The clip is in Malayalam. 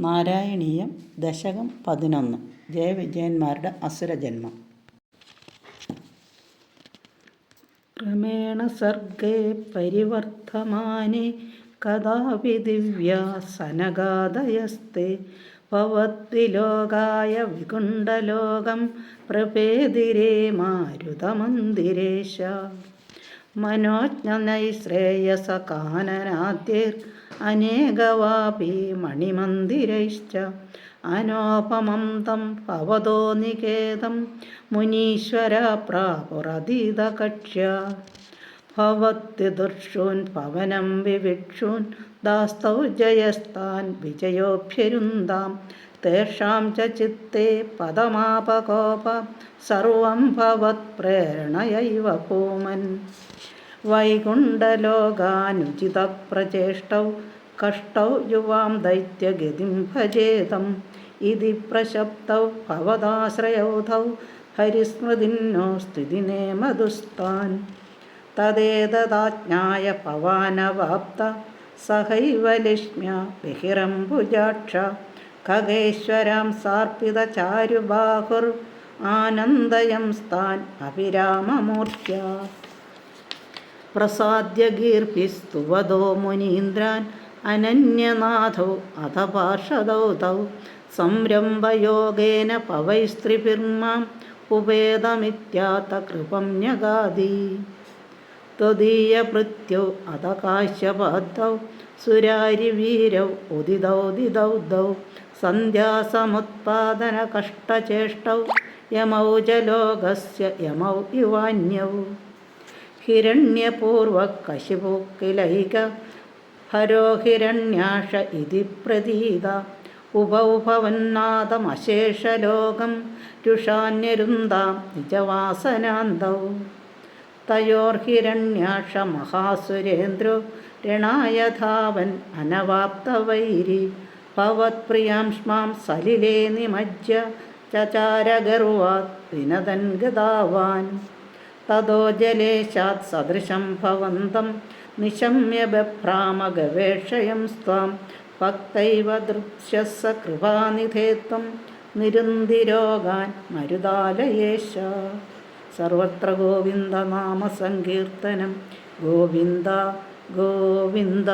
നാരായണീയം ദശകം പതിനൊന്ന്. ജയവിജയന്മാരുടെ അസുരജന്മം. ക്രമേണ സർഗേ പരിവർത്തമാനെ. കഥാപി ദിവ്യാസനഗാതയസ്തെ ഭവദ്വിലോകായ വികുണ്ഡലോകം പ്രപേതിരേ മാരുതമന്ദിരേശ. മനോജ്ഞനൈശ്രേയസകാനനാദ്യൈർ അനേകവാപി മണിമന്ദിരൈശ്ച അനോപമം തം ഭവതോ നികേതം മുനീശ്വര പ്രാപുരതീതകക്ഷ്യ. ഭവത്യുദുർഷൂൻ പവനം വിവിക്ഷൂൻ ദാസ്തൗ ജയസ്താൻ വിജയോഭ്യരുന്താം തേഷാം ച ചിത്തെ പദമാപകോപ സർവം ഭവത്പ്രേരണയൈവ ഭൂമൻ. വൈകുണ്ഠലോകാനുചിതപ്രചേഷ്ടൗ കഷ്ടൗ യുവാം ദൈത്യഗതിം ഭജേതം. ഇതി പ്രശബ്ദൗ ഭവദാശ്രയൗധൗ ഹരിസ്മൃതിന്നോ സ്ഥിതിനേ മധുസ്താൻ തദേതദാജ്ഞായ പവാനവാപ്ത സഹൈവ ലക്ഷ്മ്യ ബഹിരംബുജാക്ഷ. ഖഗേശ്വരാം സാർപ്പിതചാരുബാഹുർ ആനന്ദയം സ്ഥാൻ അഭിരാമമൂർത്തിയ പ്രസാദ്യ ഗീർഭിസ്തുവതോ മുനീന്ദ്രാൻ അനന്യനാഥൗ അഥ പാർഷദൗ തൗ. സംരംഭയോഗേന പവൈസ്ത്രിഭിർമാം ഉപേതമിത്യാത്ത കൃപം ന്യഗാദി. ത്വദീയഭൃത്യൗ അത കാശ്യപാദൗ സുരാരിവീരൗ ഉദിതൗദിതൗ ദൗ. സന്ധ്യാസമുത്പാദനകഷ്ടചേഷ്ടൗ യമൗ ജലോകസ്യ ലോകസ്യ യമൗ യുവാന്യൗ. ഹിരണ്യപൂർവകശിപുക്കിലൈക ഹരോ ഹിരണ്യാഷ ഇതി പ്രതീത. ഉപൗഭവന്നാദമശേഷലോകം രുഷാന്യരുന്താം നിജവാസനാന്തൗ. തയോർഹിരണ്യാഷ മഹാസുരേന്ദ്രോ രണായ ധാവൻ അനവാപ്തവൈരി ഭവത്പ്രിയാംഷ്മാം സലിലേ നിമജ്ജ ചചാരഗർവാത് വിനതൻ ഗതാവാൻ തതോ ജലേശാത് സദൃശം ഭവന്തം നിശമ്യ ബഭ്രാമഗവേഷയം സ്വാം ഭക്തൈവ ദൃശ്യസ കൃപാനിധേത്വം നിരുന്തിരോഗാൻ മരുതാലയേശ. സർവത്ര ഗോവിന്ദനാമസങ്കീർത്തനം ഗോവിന്ദ ഗോവിന്ദ.